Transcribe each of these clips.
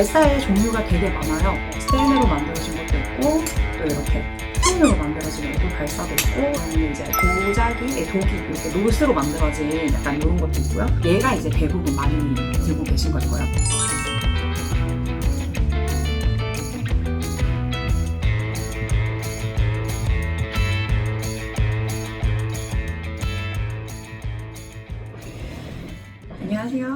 갈사의 종류가 되게 많아요. 스테인으로 만들어진 것도 있고 또 이렇게 스톤으로 만들어진 얼굴 갈사도 있고 아니면 이제 도자기, 예, 독이 이렇게 노스로 만들어진 약간 이런 것도 있고요. 얘가 이제 대부분 많이 들고 계신 걸 거예요.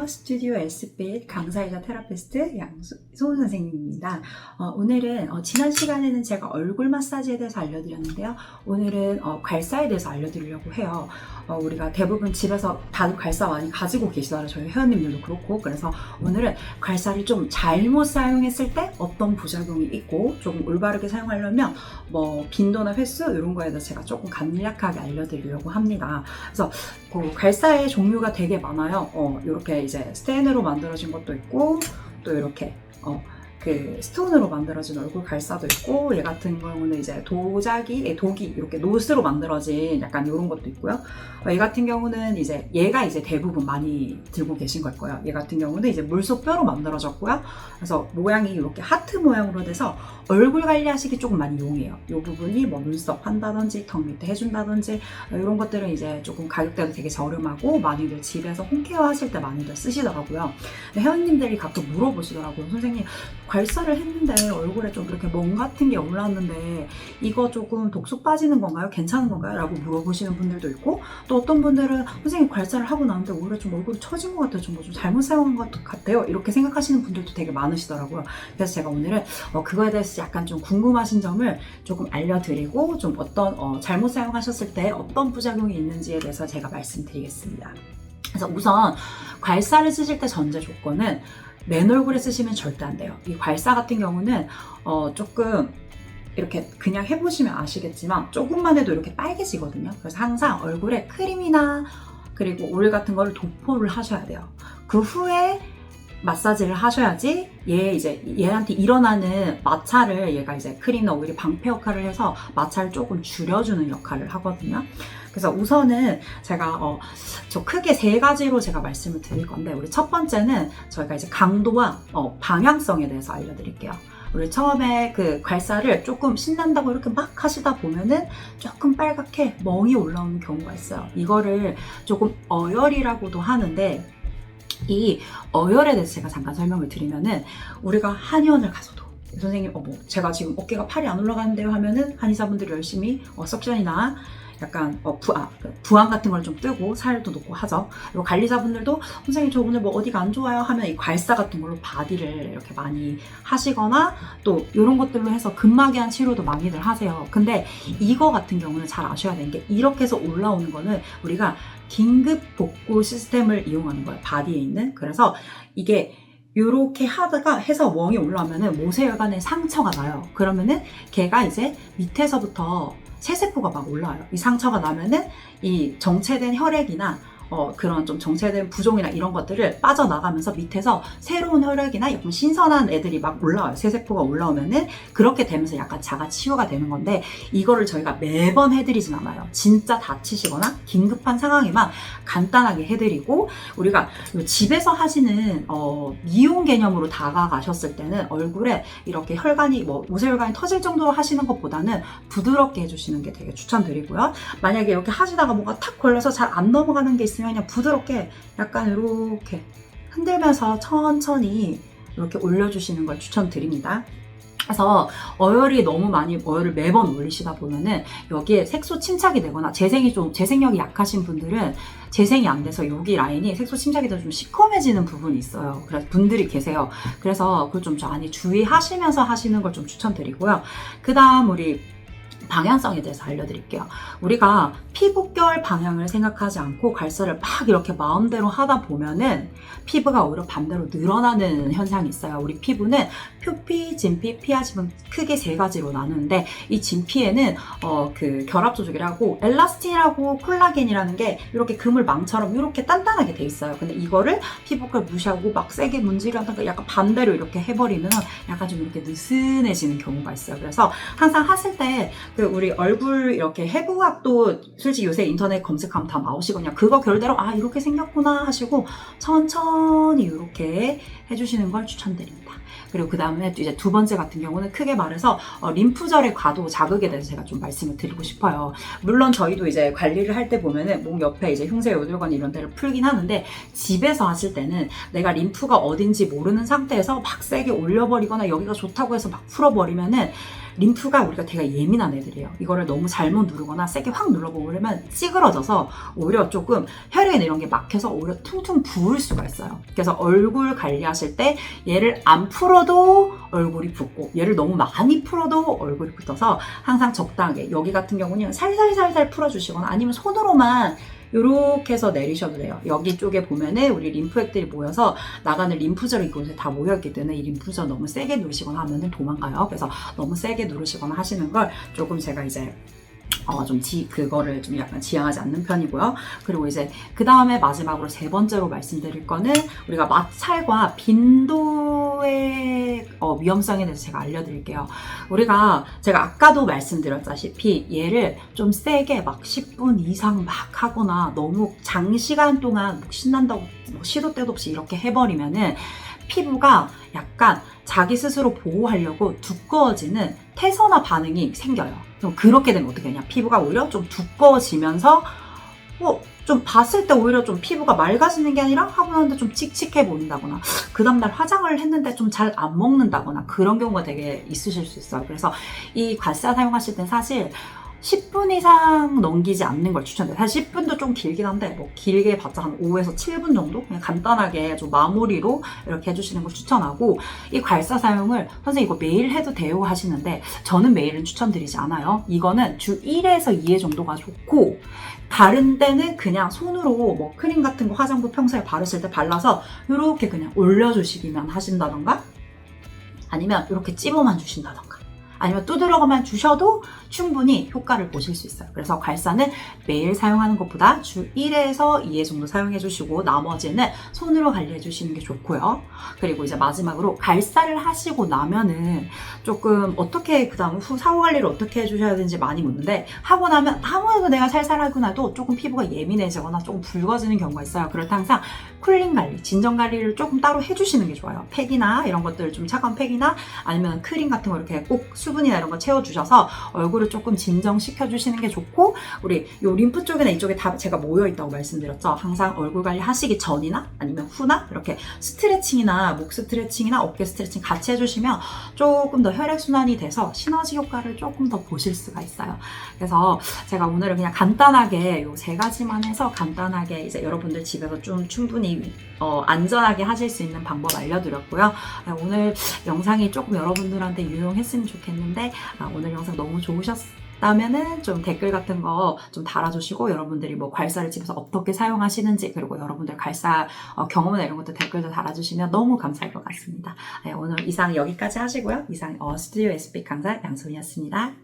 스튜디오 S빛 강사이자 테라피스트 양소은 선생님입니다. 어, 오늘은 어, 지난 시간에는 제가 얼굴 마사지에 대해서 알려드렸는데요. 오늘은 어, 괄사에 대해서 알려드리려고 해요. 어, 우리가 대부분 집에서 다들 괄사 많이 가지고 계시더라고요. 저희 회원님들도 그렇고. 그래서 오늘은 괄사를 좀 잘못 사용했을 때 어떤 부작용이 있고 조금 올바르게 사용하려면 뭐 빈도나 횟수 이런 거에 대해서 제가 조금 간략하게 알려드리려고 합니다. 그래서 그 괄사의 종류가 되게 많아요. 어, 이렇게 이제 스테인으로 만들어진 것도 있고 또 이렇게 어, 그 스톤으로 만들어진 얼굴 갈사도 있고 얘 같은 경우는 이제 도자기, 예, 독이 이렇게 노스로 만들어진 약간 이런 것도 있고요. 어, 얘 같은 경우는 이제 얘가 이제 대부분 많이 들고 계신 걸 거예요. 얘 같은 경우는 이제 물속 뼈로 만들어졌고요. 그래서 모양이 이렇게 하트 모양으로 돼서 얼굴 관리하시기 조금 많이 용이해요. 이 부분이 뭐 눈썹 한다든지 턱 밑에 해준다든지 어, 이런 것들은 이제 조금 가격대도 되게 저렴하고 많이들 집에서 홈케어 하실 때 많이들 쓰시더라고요. 회원님들이 가끔 물어보시더라고요. 선생님 괄사를 했는데 얼굴에 좀 그렇게 멍 같은 게 올라왔는데 이거 조금 독소 빠지는 건가요? 괜찮은 건가요? 라고 물어보시는 분들도 있고 또 어떤 분들은 선생님 괄사를 하고 나는데 오히려 좀 얼굴이 처진 것 같아요. 좀, 뭐 좀 잘못 사용한 것 같아요. 이렇게 생각하시는 분들도 되게 많으시더라고요. 그래서 제가 오늘은 어, 그거에 대해서 약간 좀 궁금하신 점을 조금 알려드리고 좀 어떤 어, 잘못 사용하셨을 때 어떤 부작용이 있는지에 대해서 제가 말씀드리겠습니다. 그래서 우선 괄사를 쓰실 때 전제 조건은 맨 얼굴에 쓰시면 절대 안 돼요. 이 괄사 같은 경우는 어, 조금 이렇게 그냥 해보시면 아시겠지만 조금만 해도 이렇게 빨개지거든요. 그래서 항상 얼굴에 크림이나 그리고 오일 같은 거를 도포를 하셔야 돼요. 그 후에 마사지를 하셔야지 얘 이제 얘한테 일어나는 마찰을 얘가 이제 크림이나 오일이 방패 역할을 해서 마찰을 조금 줄여주는 역할을 하거든요. 그래서 우선은 제가 어, 저 크게 세 가지로 제가 말씀을 드릴 건데 우리 첫 번째는 저희가 이제 강도와 어, 방향성에 대해서 알려드릴게요. 우리 처음에 그 괄사를 조금 신난다고 이렇게 막 하시다 보면은 조금 빨갛게 멍이 올라오는 경우가 있어요. 이거를 조금 어열이라고도 하는데 이 어열에 대해서 제가 잠깐 설명을 드리면은 우리가 한의원을 가서도 선생님, 어, 뭐, 제가 지금 어깨가 팔이 안 올라가는데요 하면은 한의사분들이 열심히 어, 석션이나 약간 어, 부, 아, 그 부항 같은 걸 좀 뜨고 살도 놓고 하죠. 그리고 관리사분들도 선생님 저 오늘 뭐 어디가 안 좋아요 하면 이 괄사 같은 걸로 바디를 이렇게 많이 하시거나 또 이런 것들로 해서 근막이한 치료도 많이들 하세요. 근데 이거 같은 경우는 잘 아셔야 되는 게 이렇게 해서 올라오는 거는 우리가 긴급 복구 시스템을 이용하는 거예요. 바디에 있는. 그래서 이게 이렇게 하다가 해서 멍이 올라오면은 모세혈관에 상처가 나요. 그러면은 걔가 이제 밑에서부터 세세포가 막 올라와요. 이 상처가 나면은 이 정체된 혈액이나 어, 그런 좀 정체된 부종이나 이런 것들을 빠져나가면서 밑에서 새로운 혈액이나 약간 신선한 애들이 막 올라와요. 세세포가 올라오면은 그렇게 되면서 약간 자가 치유가 되는 건데 이거를 저희가 매번 해드리진 않아요. 진짜 다치시거나 긴급한 상황에만 간단하게 해드리고 우리가 집에서 하시는 어, 미용 개념으로 다가가셨을 때는 얼굴에 이렇게 혈관이 뭐 모세혈관이 터질 정도로 하시는 것보다는 부드럽게 해주시는 게 되게 추천드리고요. 만약에 이렇게 하시다가 뭐가 탁 걸려서 잘 안 넘어가는 게 있으면 부드럽게 약간 이렇게 흔들면서 천천히 이렇게 올려주시는 걸 추천드립니다. 그래서 어혈이 너무 많이 어혈을 매번 올리시다 보면은 여기에 색소 침착이 되거나 재생이 좀 재생력이 약하신 분들은 재생이 안 돼서 여기 라인이 색소 침착이 돼서 좀 시커매지는 부분이 있어요. 그래서 분들이 계세요. 그래서 그걸 좀 많이 주의하시면서 하시는 걸 좀 추천드리고요. 그다음 우리 방향성에 대해서 알려드릴게요. 우리가 피부결 방향을 생각하지 않고 갈사를 막 이렇게 마음대로 하다 보면은 피부가 오히려 반대로 늘어나는 현상이 있어요. 우리 피부는 표피, 진피, 피하집은 크게 세 가지로 나누는데 이 진피에는 어, 그 결합 조직이라고 엘라스틴이라고 콜라겐이라는 게 이렇게 그물망처럼 이렇게 단단하게 돼 있어요. 근데 이거를 피부결 무시하고 막 세게 문지르다가 약간 반대로 이렇게 해버리면 약간 좀 이렇게 느슨해지는 경우가 있어요. 그래서 항상 하실 때그 우리 얼굴 이렇게 해부학도 솔직히 요새 인터넷 검색하면 다 나오시거든요. 그거 결대로 아 이렇게 생겼구나 하시고 천천히 이렇게 해주시는 걸 추천드립니다. 그리고 그 다음에 이제 두 번째 같은 경우는 크게 말해서 어, 림프절의 과도 자극에 대해서 제가 좀 말씀을 드리고 싶어요. 물론 저희도 이제 관리를 할 때 보면은 목 옆에 이제 흉쇄 요들건 이런 데를 풀긴 하는데 집에서 하실 때는 내가 림프가 어딘지 모르는 상태에서 막 세게 올려버리거나 여기가 좋다고 해서 막 풀어버리면은 림프가 우리가 되게 예민한 애들이에요. 이거를 너무 잘못 누르거나 세게 확 눌러버리면 찌그러져서 오히려 조금 혈액 이런 게 막혀서 오히려 퉁퉁 부을 수가 있어요. 그래서 얼굴 관리하실 때 얘를 안 풀어도 얼굴이 붓고 얘를 너무 많이 풀어도 얼굴이 붙어서 항상 적당하게 여기 같은 경우는 살살살살 풀어주시거나 아니면 손으로만 이렇게 해서 내리셔도 돼요. 여기 쪽에 보면은 우리 림프액들이 모여서 나가는 림프절이 이곳에 다 모여있기 때문에 이 림프절 너무 세게 누르시거나 하면은 도망가요. 그래서 너무 세게 누르시거나 하시는 걸 조금 제가 이제 어, 좀 지, 그거를 좀 약간 지향하지 않는 편이고요. 그리고 이제 그 다음에 마지막으로 세 번째로 말씀드릴 거는 우리가 마찰과 빈도의 어, 위험성에 대해서 제가 알려드릴게요. 우리가 제가 아까도 말씀드렸다시피 얘를 좀 세게 막 10분 이상 막 하거나 너무 장시간 동안 뭐 신난다고 뭐 시도 때도 없이 이렇게 해버리면은 피부가 약간 자기 스스로 보호하려고 두꺼워지는 태선화 반응이 생겨요. 그럼 그렇게 되면 어떻게 되냐? 피부가 오히려 좀 두꺼워지면서 어, 좀 봤을 때 오히려 좀 피부가 맑아지는 게 아니라 하고 나는데 좀 칙칙해 보인다거나 그 다음날 화장을 했는데 좀 잘 안 먹는다거나 그런 경우가 되게 있으실 수 있어요. 그래서 이 괄사 사용하실 땐 사실 10분 이상 넘기지 않는 걸 추천해요. 사실 10분도 좀 길긴 한데 뭐 길게 봤자 한 5에서 7분 정도 그냥 간단하게 좀 마무리로 이렇게 해주시는 걸 추천하고 이 괄사 사용을 선생님 이거 매일 해도 돼요 하시는데 저는 매일은 추천드리지 않아요. 이거는 주 1에서 2회 정도가 좋고 다른 때는 그냥 손으로 뭐 크림 같은 거 화장품 평소에 바르실 때 발라서 이렇게 그냥 올려주시기만 하신다던가 아니면 이렇게 찝어만 주신다던가 아니면 두드러가만 주셔도 충분히 효과를 보실 수 있어요. 그래서 괄사는 매일 사용하는 것보다 주 1에서 2회 정도 사용해 주시고 나머지는 손으로 관리해 주시는 게 좋고요. 그리고 이제 마지막으로 괄사를 하시고 나면은 조금 어떻게 그 다음 후 사후 관리를 어떻게 해 주셔야 되는지 많이 묻는데 하고 나면 아무래도 내가 살살 하고 나도 조금 피부가 예민해지거나 조금 붉어지는 경우가 있어요. 그럴 때 항상 쿨링 관리, 진정 관리를 조금 따로 해주시는 게 좋아요. 팩이나 이런 것들 좀 차가운 팩이나 아니면 크림 같은 거 이렇게 꼭 수 분이나 이런 거 채워주셔서 얼굴을 조금 진정시켜 주시는 게 좋고 우리 요 림프 쪽이나 이쪽에 다 제가 모여 있다고 말씀드렸죠. 항상 얼굴 관리 하시기 전이나 아니면 후나 이렇게 스트레칭이나 목 스트레칭이나 어깨 스트레칭 같이 해주시면 조금 더 혈액 순환이 돼서 시너지 효과를 조금 더 보실 수가 있어요. 그래서 제가 오늘은 그냥 간단하게 요 세 가지만 해서 간단하게 이제 여러분들 집에서 좀 충분히 어, 안전하게 하실 수 있는 방법 알려드렸고요. 아, 오늘 영상이 조금 여러분들한테 유용했으면 좋겠는데 아, 오늘 영상 너무 좋으셨다면은 좀 댓글 같은 거 좀 달아주시고 여러분들이 뭐 괄사를 집에서 어떻게 사용하시는지 그리고 여러분들 괄사 어, 경험이나 이런 것도 댓글도 달아주시면 너무 감사할 것 같습니다. 네, 오늘 이상 여기까지 하시고요. 이상 어, 스튜디오 SB 강사 양손이었습니다.